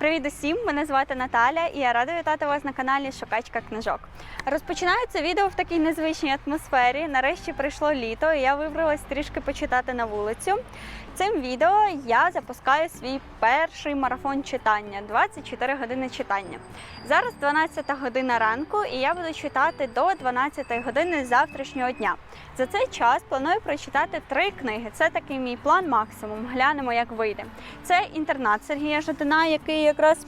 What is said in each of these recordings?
Привіт усім! Мене звати Наталя і я рада вітати вас на каналі Шукачка книжок. Розпочинаю це відео в такій незвичній атмосфері. Нарешті прийшло літо, і я вибралась трішки почитати на вулицю. Цим відео я запускаю свій перший марафон читання 24 години читання. Зараз 12 година ранку, і я буду читати до 12 години завтрашнього дня. За цей час планую прочитати три книги. Це такий мій план максимум. Глянемо, як вийде. Це інтернат Сергія Жадина, який якраз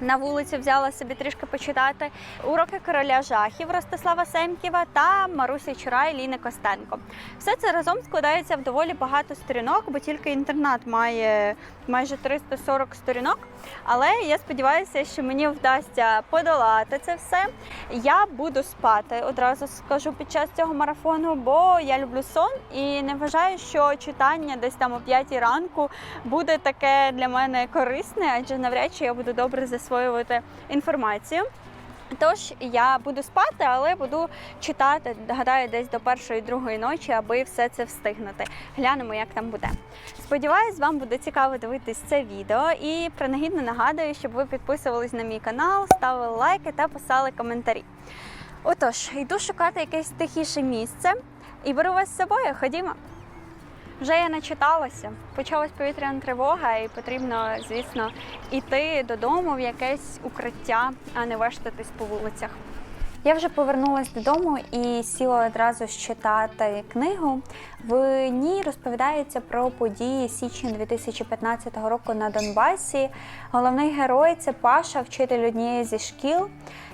на вулиці взяла собі трішки почитати уроки короля жахів Ростислава Семківа та Марусі Чурай Ліни Костенко. Все це разом складається в доволі багато сторінок, бо тільки інтернат має майже 340 сторінок. Але я сподіваюся, що мені вдасться подолати це все. Я буду спати одразу скажу під час цього марафону, бо я люблю сон і не вважаю, що читання десь там о 5 ранку буде таке для мене корисне, адже навряд чи я буду добре засвоювати інформацію. Тож я буду спати, але буду читати, гадаю, десь до першої другої ночі, аби все це встигнути. Глянемо, як там буде. Сподіваюсь, вам буде цікаво дивитись це відео і принагідно нагадую, щоб ви підписувались на мій канал, ставили лайки та писали коментарі. Отож, йду шукати якесь тихіше місце і беру вас з собою. Ходімо. Вже я начиталася, почалась повітряна тривога, і потрібно, звісно, йти додому в якесь укриття, а не вештатись по вулицях. Я вже повернулася додому і сіла одразу читати книгу. В ній розповідається про події січня 2015 року на Донбасі. Головний герой це Паша, вчитель однієї зі шкіл.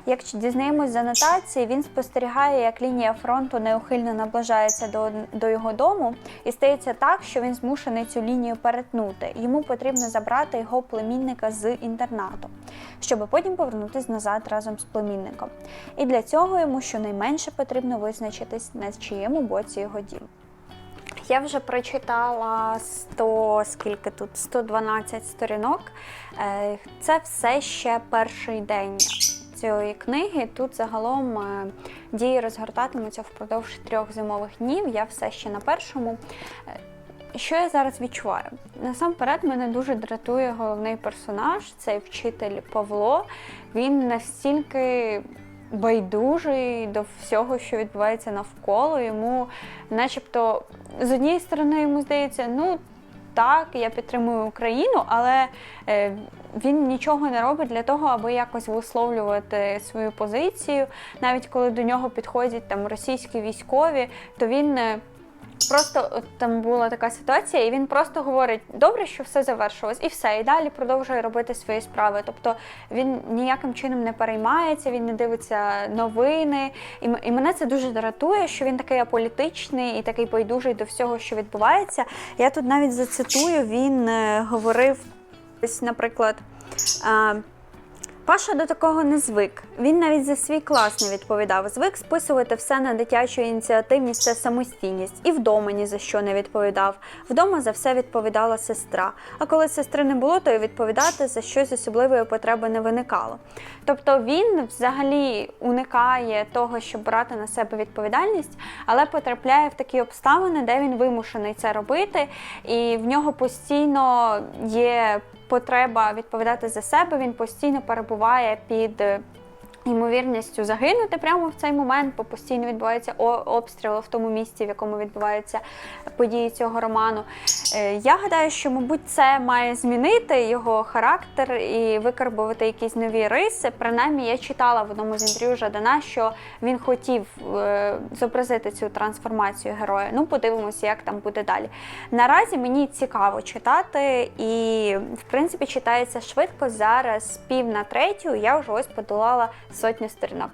Як дізнаємось з анотації, він спостерігає, як лінія фронту неухильно наближається до, до його дому, і стається так, що він змушений цю лінію перетнути. Йому потрібно забрати його племінника з інтернату, щоб потім повернутися назад разом з племінником. І для цього йому щонайменше потрібно визначитись, на чиєму боці його дім. Я вже прочитала 100, скільки тут 112 сторінок. Е, Це все ще перший день цієї книги. Тут загалом е, дії розгортатимуться впродовж трьох зимових днів. Я все ще на першому. Е, Що я зараз відчуваю? Насамперед мене дуже дратує головний персонаж, цей вчитель Павло. Він настільки байдужий до всього, що відбувається навколо. Йому, начебто, з однієї сторони, йому здається, ну так, я підтримую Україну, але е, він нічого не робить для того, аби якось висловлювати свою позицію. Навіть коли до нього підходять там російські військові, то він. Просто от там була така ситуація, і він просто говорить: добре, що все завершилось, і все, і далі продовжує робити свої справи. Тобто він ніяким чином не переймається, він не дивиться новини. І, і мене це дуже дратує, що він такий аполітичний і такий байдужий до всього, що відбувається. Я тут навіть зацитую, він е, говорив, ось, наприклад. Паша до такого не звик. Він навіть за свій клас не відповідав. Звик списувати все на дитячу ініціативність та самостійність. І вдома ні за що не відповідав. Вдома за все відповідала сестра. А коли сестри не було, то й відповідати за щось особливої потреби не виникало. Тобто він взагалі уникає того, щоб брати на себе відповідальність, але потрапляє в такі обставини, де він вимушений це робити, і в нього постійно є потреба відповідати за себе. Він постійно перебуває під е, ймовірністю загинути прямо в цей момент, бо постійно відбувається обстріл в тому місці, в якому відбуваються події цього роману. Е, Я гадаю, що, мабуть, це має змінити його характер і викарбувати якісь нові риси. Принаймні, я читала в одному з інтерв'ю Жадана, що він хотів е, зобразити цю трансформацію героя. Ну, подивимося, як там буде далі. Наразі мені цікаво читати, і в принципі читається швидко. Зараз пів на третю. Я вже ось подолала сотню сторінок.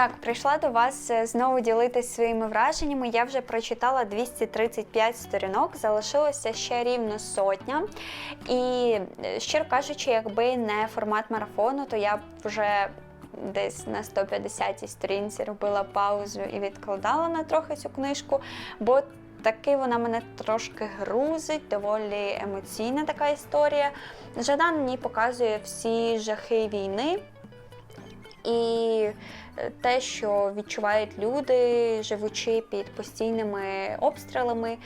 Так, прийшла до вас е, знову ділитись своїми враженнями. Я вже прочитала 235 сторінок, залишилося ще рівно сотня. І, е, щиро кажучи, якби не формат марафону, то я б вже десь на 150-й сторінці робила паузу і відкладала на трохи цю книжку, бо таки вона мене трошки грузить, доволі емоційна така історія. Жадан ній показує всі жахи війни. І те, що відчувають люди, живучи під постійними обстрілами.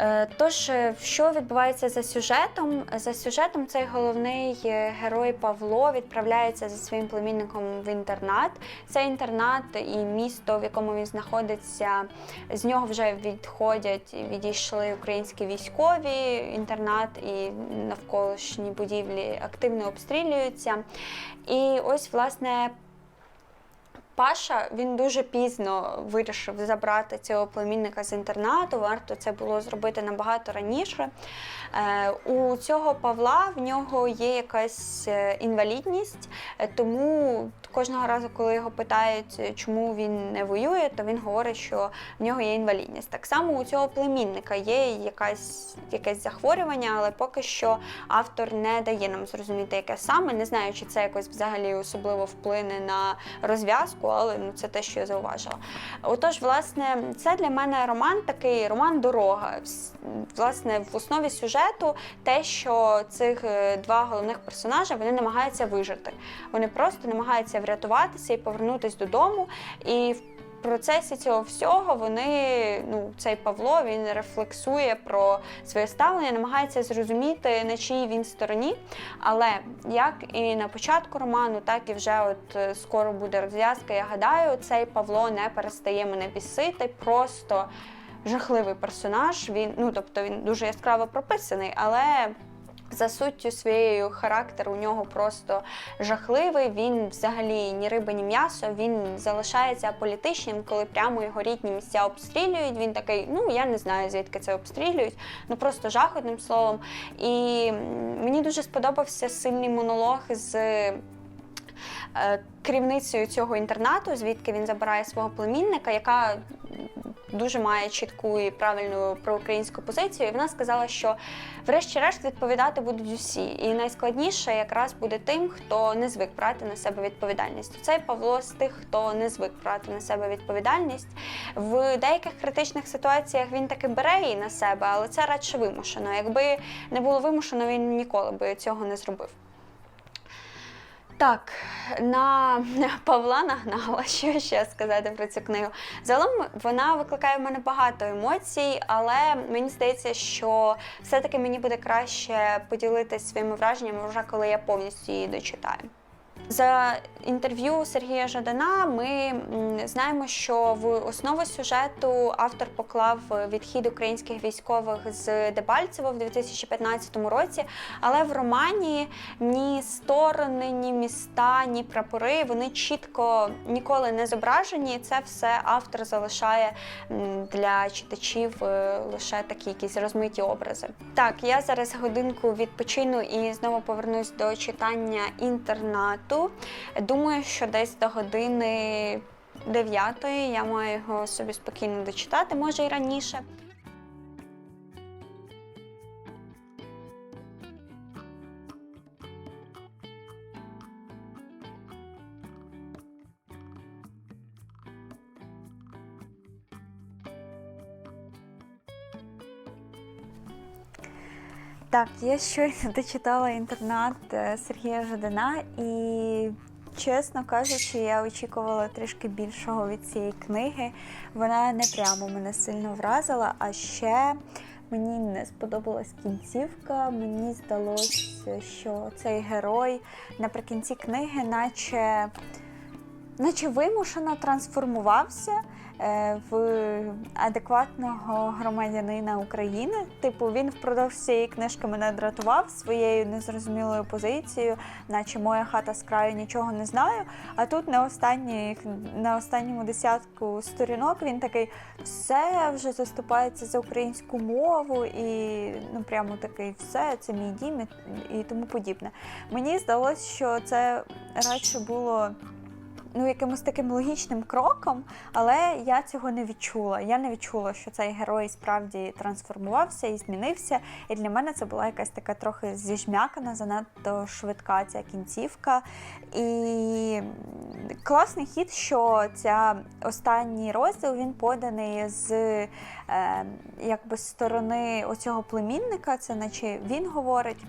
Е, Тож, е, що відбувається за сюжетом? За сюжетом цей головний е, герой Павло відправляється зі своїм племінником в інтернат. Цей інтернат і місто, в якому він знаходиться, з нього вже відходять, відійшли українські військові. Інтернат і навколишні будівлі активно обстрілюються. І ось, власне, Паша він дуже пізно вирішив забрати цього племінника з інтернату. Варто це було зробити набагато раніше. Е, у цього Павла в нього є якась е, інвалідність, е, тому кожного разу, коли його питають, чому він не воює, то він говорить, що в нього є інвалідність. Так само у цього племінника є якась, якесь захворювання, але поки що автор не дає нам зрозуміти, яке саме. Не знаю, чи це якось взагалі особливо вплине на розв'язку, але ну, це те, що я зауважила. Отож, власне, це для мене роман такий роман дорога. Власне, в основі сюжету те, що цих е, два головних персонажа вони намагаються вижити. Вони просто намагаються врятуватися і повернутися додому. І процесі цього всього вони, ну, цей Павло, він рефлексує про своє ставлення, намагається зрозуміти, на чиїй він стороні. Але як і на початку роману, так і вже от е, скоро буде розв'язка. Я гадаю, цей Павло не перестає мене бісити. Просто жахливий персонаж. Він, ну тобто, він дуже яскраво прописаний, але. За суттю своєю характер у нього просто жахливий. Він взагалі ні риба, ні м'ясо. Він залишається аполітичним, коли прямо його рідні місця обстрілюють. Він такий, ну я не знаю, звідки це обстрілюють. Ну просто жах одним словом. І мені дуже сподобався сильний монолог з е, керівницею цього інтернату, звідки він забирає свого племінника, яка дуже має чітку і правильну проукраїнську позицію. І вона сказала, що врешті-решт відповідати будуть усі. І найскладніше якраз буде тим, хто не звик брати на себе відповідальність. Цей Павло з тих, хто не звик брати на себе відповідальність. В деяких критичних ситуаціях він таки бере її на себе, але це радше вимушено. Якби не було вимушено, він ніколи би цього не зробив. Так, на Павла нагнала, що ще сказати про цю книгу. Загалом вона викликає в мене багато емоцій, але мені здається, що все-таки мені буде краще поділитися своїми враженнями вже коли я повністю її дочитаю. За інтерв'ю Сергія Жадана ми знаємо, що в основу сюжету автор поклав відхід українських військових з Дебальцево в 2015 році. Але в романі ні сторони, ні міста, ні прапори вони чітко ніколи не зображені. Це все автор залишає для читачів е, лише такі якісь розмиті образи. Так, я зараз годинку відпочину і знову повернусь до читання інтернату. Думаю, що десь до години дев'ятої я маю його собі спокійно дочитати, може і раніше. Так, я щойно дочитала інтернат е, Сергія Жадана, і, чесно кажучи, я очікувала трішки більшого від цієї книги. Вона не прямо мене сильно вразила, а ще мені не сподобалась кінцівка. Мені здалося, що цей герой наприкінці книги, наче, наче вимушено трансформувався в адекватного громадянина України. Типу, він впродовж цієї книжки мене дратував своєю незрозумілою позицією, наче моя хата з краю нічого не знаю. А тут на останніх, на останньому десятку сторінок він такий все вже заступається за українську мову, і ну прямо такий все, це мій дім і, тому подібне. Мені здалося, що це радше було ну, якимось таким логічним кроком, але я цього не відчула. Я не відчула, що цей герой справді трансформувався і змінився. І для мене це була якась така трохи зіжмякана, занадто швидка ця кінцівка. І класний хід, що ця останній розділ він поданий з е, якби сторони оцього племінника, це наче він говорить.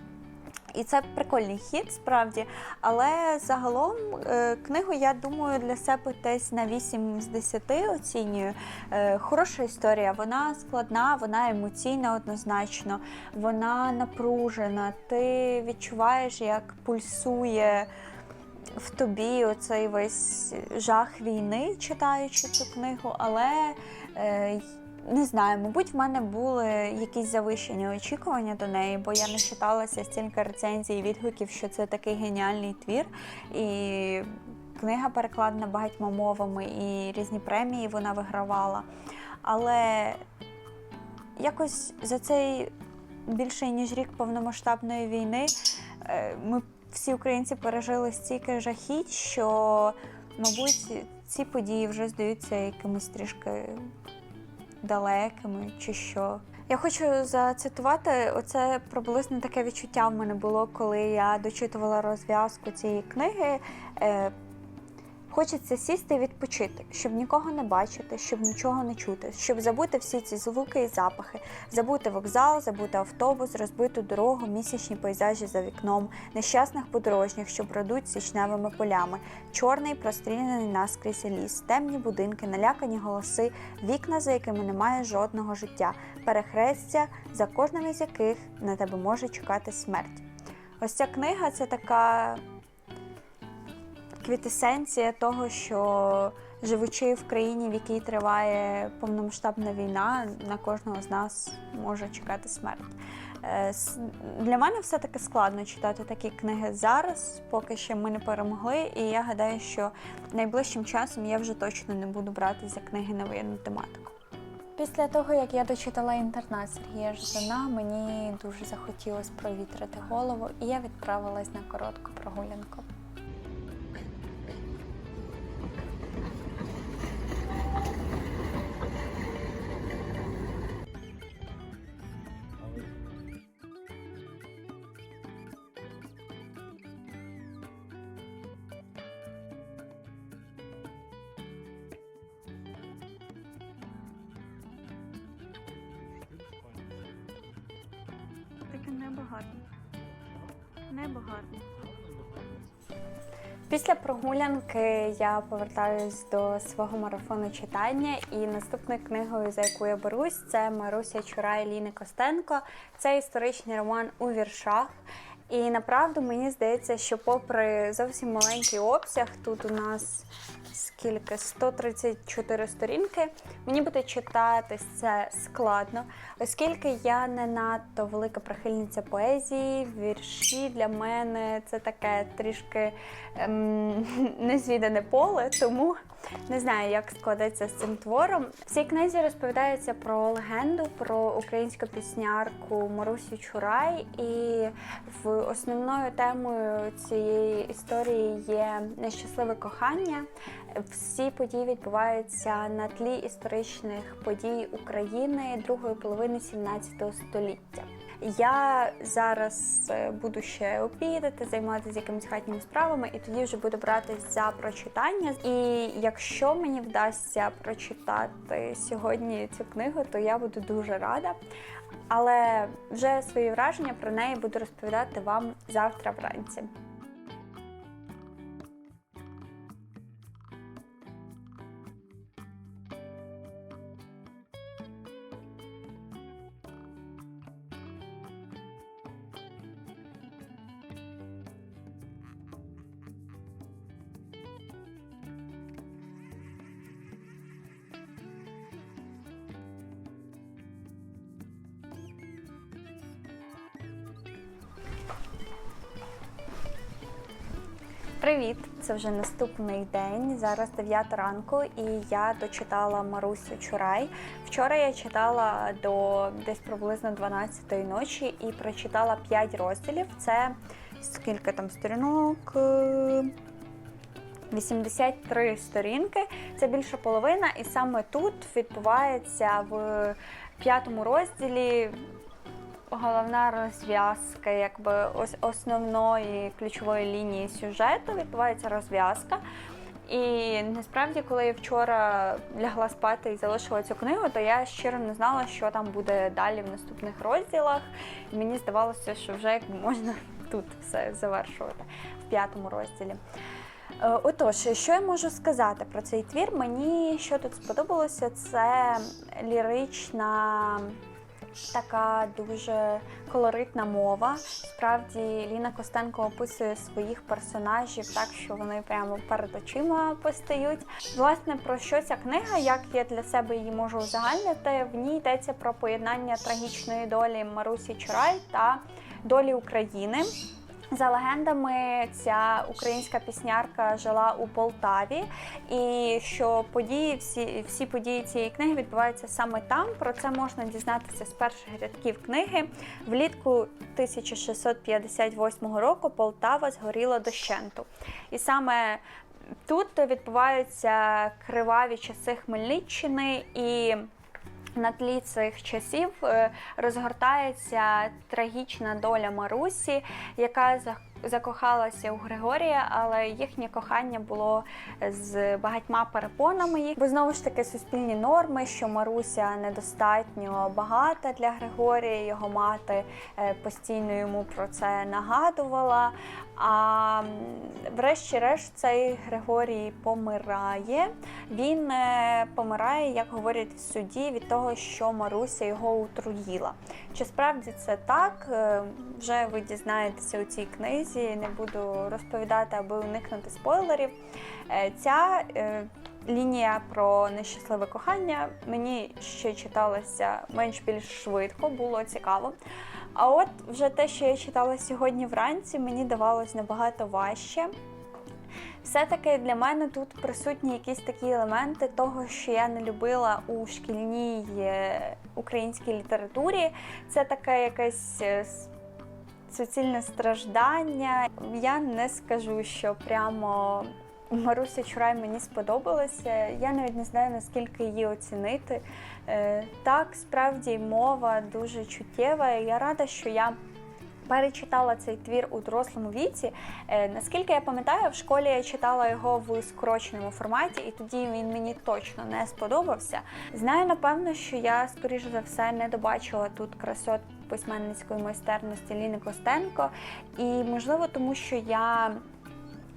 І це прикольний хід, справді. Але загалом е, книгу я думаю для себе десь на 8 з 10 оцінюю. Е, хороша історія, вона складна, вона емоційна однозначно, вона напружена. Ти відчуваєш, як пульсує в тобі оцей весь жах війни, читаючи цю книгу, але. Е, не знаю, мабуть, в мене були якісь завищені очікування до неї, бо я не читалася стільки рецензій і відгуків, що це такий геніальний твір. І книга перекладена багатьма мовами, і різні премії вона вигравала. Але якось за цей більше ніж рік повномасштабної війни е, ми всі українці пережили стільки жахіть, що, мабуть, ці події вже здаються якимось трішки далекими чи що. Я хочу зацитувати оце приблизно таке відчуття в мене було, коли я дочитувала розв'язку цієї книги. Хочеться сісти і відпочити, щоб нікого не бачити, щоб нічого не чути, щоб забути всі ці звуки і запахи, забути вокзал, забути автобус, розбиту дорогу, місячні пейзажі за вікном, нещасних подорожніх, що бредуть січневими полями, чорний простріляний наскрізь ліс, темні будинки, налякані голоси, вікна, за якими немає жодного життя, перехрестя, за кожним із яких на тебе може чекати смерть. Ось ця книга це така квітесенція того, що живучи в країні, в якій триває повномасштабна війна, на кожного з нас може чекати смерть. Е, Для мене все таки складно читати такі книги зараз, поки ще ми не перемогли. І я гадаю, що найближчим часом я вже точно не буду брати за книги на воєнну тематику. Після того, як я дочитала інтернат Сергія Ждана, мені дуже захотілося провітрити голову, і я відправилась на коротку прогулянку. Небо гарне. Небо. Після прогулянки я повертаюсь до свого марафону читання, і наступною книгою, за яку я берусь, це Маруся Чурай Ліни Костенко. Це історичний роман у віршах. І направду мені здається, що попри зовсім маленький обсяг, тут у нас скільки 134 сторінки. Мені буде читатись це складно, оскільки я не надто велика прихильниця поезії, вірші для мене це таке трішки ем, незвідане поле, тому не знаю, як складеться з цим твором. В цій книзі розповідається про легенду, про українську піснярку Марусю Чурай, і в основною темою цієї історії є нещасливе кохання. Всі події відбуваються на тлі історичних подій України другої половини 17 століття. Я зараз е, буду ще обідати, займатися якимись хатніми справами, і тоді вже буду братись за прочитання. І якщо мені вдасться прочитати сьогодні цю книгу, то я буду дуже рада. Але вже свої враження про неї буду розповідати вам завтра вранці. Привіт! Це вже наступний день. Зараз 9 ранку, і я дочитала Марусю Чурай. Вчора я читала до десь приблизно 12-ї ночі і прочитала 5 розділів. Це скільки там сторінок? Е, 83 сторінки. Це більше половина, і саме тут відбувається в п'ятому розділі головна розв'язка, якби ось основної ключової лінії сюжету відбувається розв'язка. І насправді, коли я вчора лягла спати і залишила цю книгу, то я щиро не знала, що там буде далі в наступних розділах. І мені здавалося, що вже якби можна тут все завершувати в п'ятому розділі. Е, Отож, що я можу сказати про цей твір? Мені що тут сподобалося, це лірична. Така дуже колоритна мова. Справді Ліна Костенко описує своїх персонажів так, що вони прямо перед очима постають. Власне, про що ця книга, як я для себе її можу узагальнити, в ній йдеться про поєднання трагічної долі Марусі Чурай та долі України. За легендами, ця українська піснярка жила у Полтаві, і що події, всі, всі події цієї книги відбуваються саме там. Про це можна дізнатися з перших рядків книги. Влітку 1658 року Полтава згоріла дощенту. І саме тут відбуваються криваві часи Хмельниччини і. На тлі цих часів е, розгортається трагічна доля Марусі, яка закохалася у Григорія, але їхнє кохання було з багатьма перепонами. Бо знову ж таки суспільні норми, що Маруся недостатньо багата для Григорія, його мати е, постійно йому про це нагадувала. А врешті-решт цей Григорій помирає. Він е, помирає, як говорять в суді, від того, що Маруся його отруїла. Чи справді це так? Е, Вже ви дізнаєтеся у цій книзі. Не буду розповідати, аби уникнути спойлерів. Е, Ця е, лінія про нещасливе кохання мені ще читалася менш-більш швидко, було цікаво. А от вже те, що я читала сьогодні вранці, мені давалось набагато важче. Все-таки для мене тут присутні якісь такі елементи того, що я не любила у шкільній е, українській літературі. Це таке якесь суцільне страждання. Я не скажу, що прямо Маруся Чурай мені сподобалася. Я навіть не знаю, наскільки її оцінити. Е, Так, справді мова дуже чуттєва. і Я рада, що я перечитала цей твір у дорослому віці. Е, Наскільки я пам'ятаю, в школі я читала його в скороченому форматі, і тоді він мені точно не сподобався. Знаю, напевно, що я, скоріше за все, не добачила тут красот письменницької майстерності Ліни Костенко, і можливо, тому що я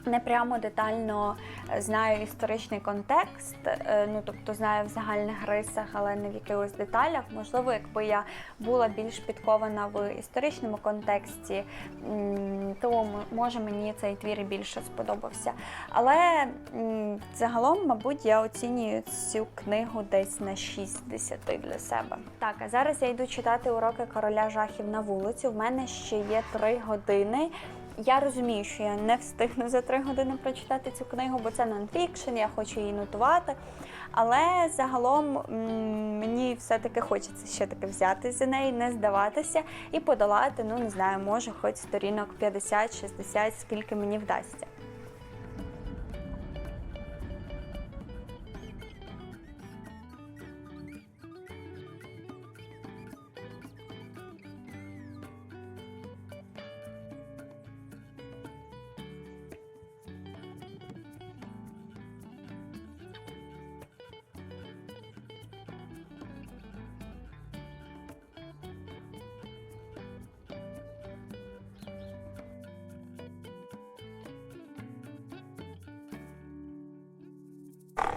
не прямо детально е, знаю історичний контекст, е, ну тобто знаю в загальних рисах, але не в якихось деталях. Можливо, якби я була більш підкована в історичному контексті, то може мені цей твір більше сподобався. Але загалом, мабуть, я оцінюю цю книгу десь на 6 з 10 для себе. Так, а зараз я йду читати уроки короля жахів на вулицю. В мене ще є 3 години. Я розумію, що я не встигну за три години прочитати цю книгу, бо це нонфікшн, я хочу її нотувати. Але загалом мені все-таки хочеться ще таки взяти за неї, не здаватися і подолати, ну не знаю, може, хоч сторінок 50-60, скільки мені вдасться.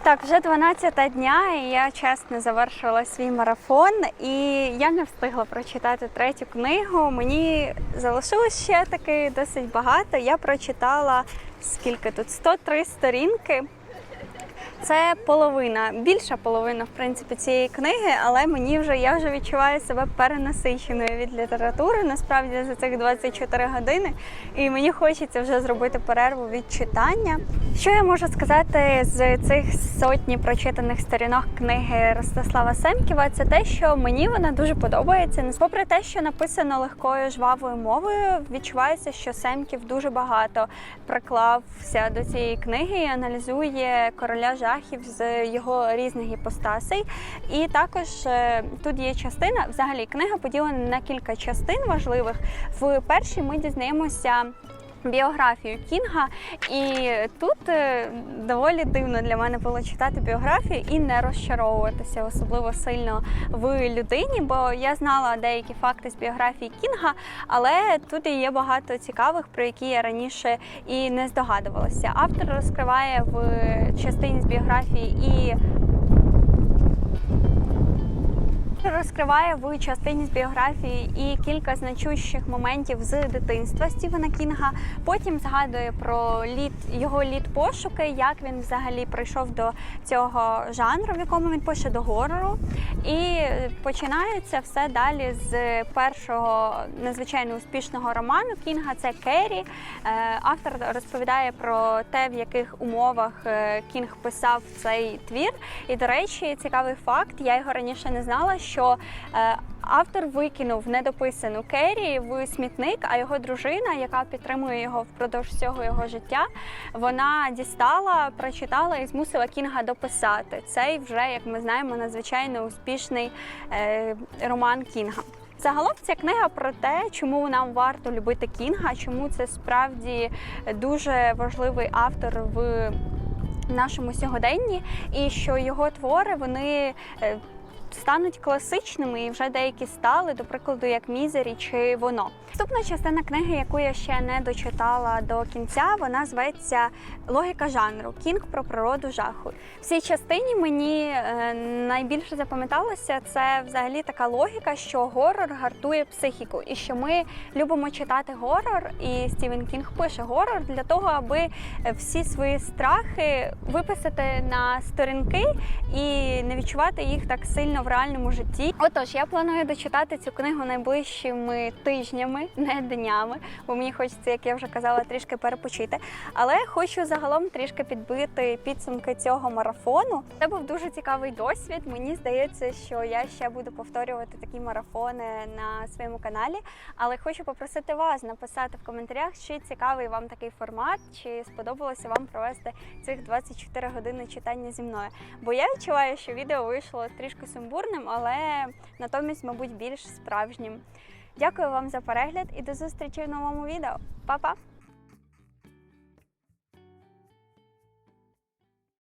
Так, вже 12 дня, і я чесно завершила свій марафон, і я не встигла прочитати третю книгу. Мені залишилось ще таки досить багато. Я прочитала скільки тут 103 сторінки. Це половина, більша половина, в принципі, цієї книги, але мені вже я вже відчуваю себе перенасиченою від літератури насправді за цих 24 години. І мені хочеться вже зробити перерву від читання. Що я можу сказати з цих сотні прочитаних сторінок книги Ростислава Семківа? Це те, що мені вона дуже подобається. Попри те, що написано легкою жвавою мовою, відчувається, що Семків дуже багато приклався до цієї книги і аналізує короля жахів з його різних іпостасей. І також е, тут є частина, взагалі книга поділена на кілька частин важливих. В першій ми дізнаємося. Біографію Кінга, і тут е, доволі дивно для мене було читати біографію і не розчаровуватися особливо сильно в людині, бо я знала деякі факти з біографії Кінга, але тут є багато цікавих, про які я раніше і не здогадувалася. Автор розкриває в частині з біографії і розкриває в частині з біографії і кілька значущих моментів з дитинства Стівена Кінга. Потім згадує про літ його літ пошуки, як він взагалі прийшов до цього жанру, в якому він пише до горору. І починається все далі з першого надзвичайно успішного роману Кінга. Це Керрі. Е, Автор розповідає про те, в яких умовах е, Кінг писав цей твір. І, до речі, цікавий факт, я його раніше не знала, що е, автор викинув недописану Керрі в смітник, а його дружина, яка підтримує його впродовж всього його життя, вона дістала, прочитала і змусила Кінга дописати. Цей вже, як ми знаємо, надзвичайно успішний е, роман Кінга. Загалом ця книга про те, чому нам варто любити Кінга, чому це справді дуже важливий автор в нашому сьогоденні, і що його твори вони. Стануть класичними і вже деякі стали, до прикладу, як Мізері чи воно. Наступна частина книги, яку я ще не дочитала до кінця, вона зветься Логіка жанру Кінг про природу жаху. В цій частині мені е, найбільше запам'яталося це взагалі така логіка, що горор гартує психіку, і що ми любимо читати горор, і Стівен Кінг пише горор для того, аби е, всі свої страхи виписати на сторінки і не відчувати їх так сильно в реальному житті. Отож, я планую дочитати цю книгу найближчими тижнями, не днями, бо мені хочеться, як я вже казала, трішки перепочити. Але хочу загалом трішки підбити підсумки цього марафону. Це був дуже цікавий досвід. Мені здається, що я ще буду повторювати такі марафони на своєму каналі. Але хочу попросити вас написати в коментарях, чи цікавий вам такий формат, чи сподобалося вам провести цих 24 години читання зі мною. Бо я відчуваю, що відео вийшло трішки сумбурним, але натомість, мабуть, більш справжнім. Дякую вам за перегляд і до зустрічі в новому відео. Па-па!